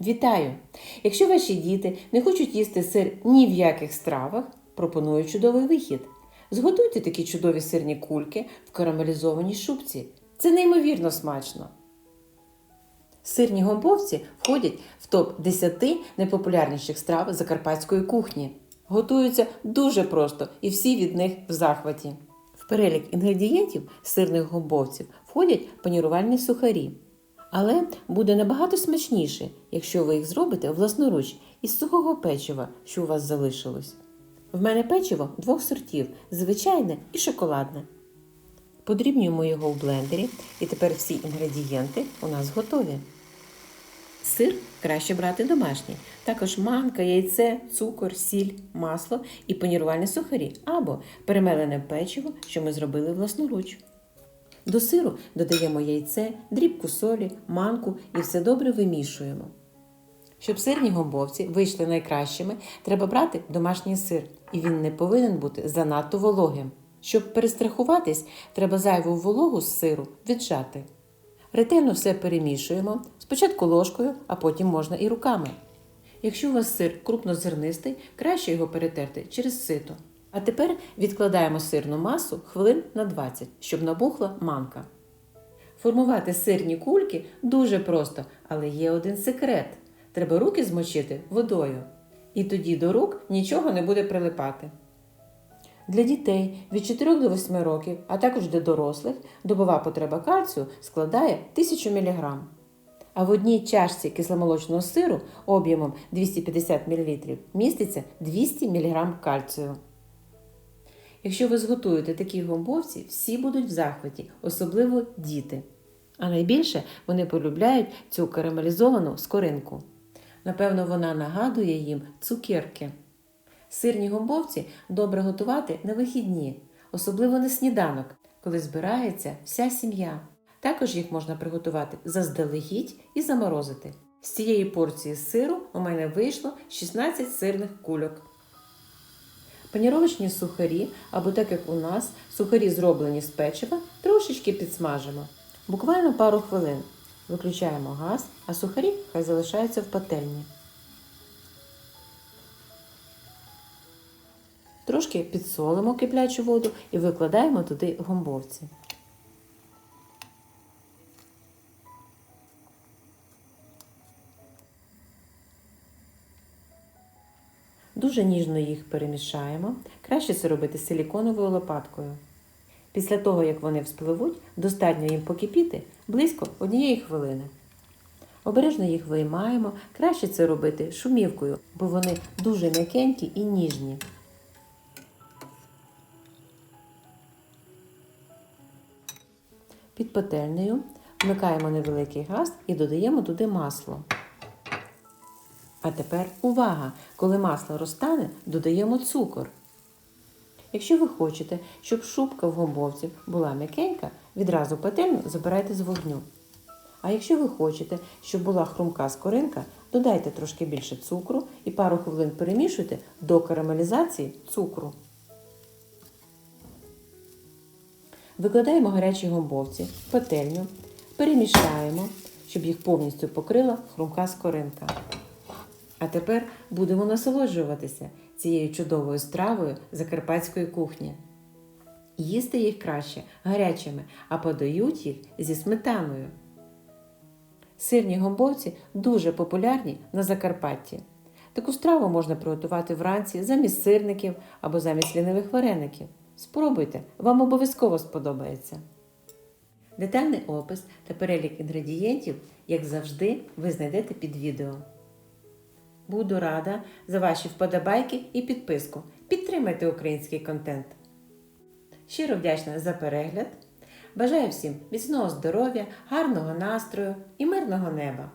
Вітаю! Якщо ваші діти не хочуть їсти сир ні в яких стравах, пропоную чудовий вихід. Зготуйте такі чудові сирні кульки в карамелізованій шубці. Це неймовірно смачно. Сирні гомбовці входять в топ 10 найпопулярніших страв закарпатської кухні. Готуються дуже просто і всі від них в захваті. В перелік інгредієнтів сирних гомбовців входять панірувальні сухарі. Але буде набагато смачніше, якщо ви їх зробите власноруч із сухого печива, що у вас залишилось. В мене печиво двох сортів звичайне і шоколадне. Подрібнюємо його в блендері, і тепер всі інгредієнти у нас готові. Сир краще брати домашній, також манка, яйце, цукор, сіль, масло і панірувальні сухарі або перемелене печиво, що ми зробили власноруч. До сиру додаємо яйце, дрібку солі, манку і все добре вимішуємо. Щоб сирні гомбовці вийшли найкращими, треба брати домашній сир, і він не повинен бути занадто вологим. Щоб перестрахуватись, треба зайву вологу з сиру віджати. Ретельно все перемішуємо, спочатку ложкою, а потім можна і руками. Якщо у вас сир крупнозернистий, краще його перетерти через сито. А тепер відкладаємо сирну масу хвилин на 20, щоб набухла манка. Формувати сирні кульки дуже просто, але є один секрет. Треба руки змочити водою. І тоді до рук нічого не буде прилипати. Для дітей від 4 до 8 років, а також для дорослих, добова потреба кальцію складає 1000 мг. А в одній чашці кисломолочного сиру об'ємом 250 мл міститься 200 мг кальцію. Якщо ви зготуєте такі гомбовці, всі будуть в захваті, особливо діти. А найбільше вони полюбляють цю карамелізовану скоринку. Напевно, вона нагадує їм цукерки. Сирні гомбовці добре готувати на вихідні, особливо на сніданок, коли збирається вся сім'я. Також їх можна приготувати заздалегідь і заморозити. З цієї порції сиру у мене вийшло 16 сирних кульок. Паніровочні сухарі, або так як у нас, сухарі зроблені з печива, трошечки підсмажимо. Буквально пару хвилин. Виключаємо газ, а сухарі хай залишаються в пательні. Трошки підсолимо киплячу воду і викладаємо туди гомбовці. Дуже ніжно їх перемішаємо. Краще це робити силіконовою лопаткою. Після того, як вони вспливуть, достатньо їм покипіти близько однієї хвилини. Обережно їх виймаємо, краще це робити шумівкою, бо вони дуже м'якенькі і ніжні. Під пательнею вмикаємо невеликий газ і додаємо туди масло. А тепер увага! Коли масло розтане, додаємо цукор. Якщо ви хочете, щоб шубка в гомбовців була м'якенька, відразу пательню забирайте з вогню. А якщо ви хочете, щоб була хрумка скоринка, додайте трошки більше цукру і пару хвилин перемішуйте до карамелізації цукру. Викладаємо гарячі гомбовці в пательню, перемішаємо, щоб їх повністю покрила хрумка скоринка. А тепер будемо насолоджуватися цією чудовою стравою закарпатської кухні. Їсти їх краще гарячими, а подають їх зі сметаною. Сирні гомбовці дуже популярні на Закарпатті. Таку страву можна приготувати вранці замість сирників або замість лінивих вареників. Спробуйте, вам обов'язково сподобається. Детальний опис та перелік інгредієнтів, як завжди, ви знайдете під відео. Буду рада за ваші вподобайки і підписку. Підтримайте український контент. Щиро вдячна за перегляд. Бажаю всім міцного здоров'я, гарного настрою і мирного неба!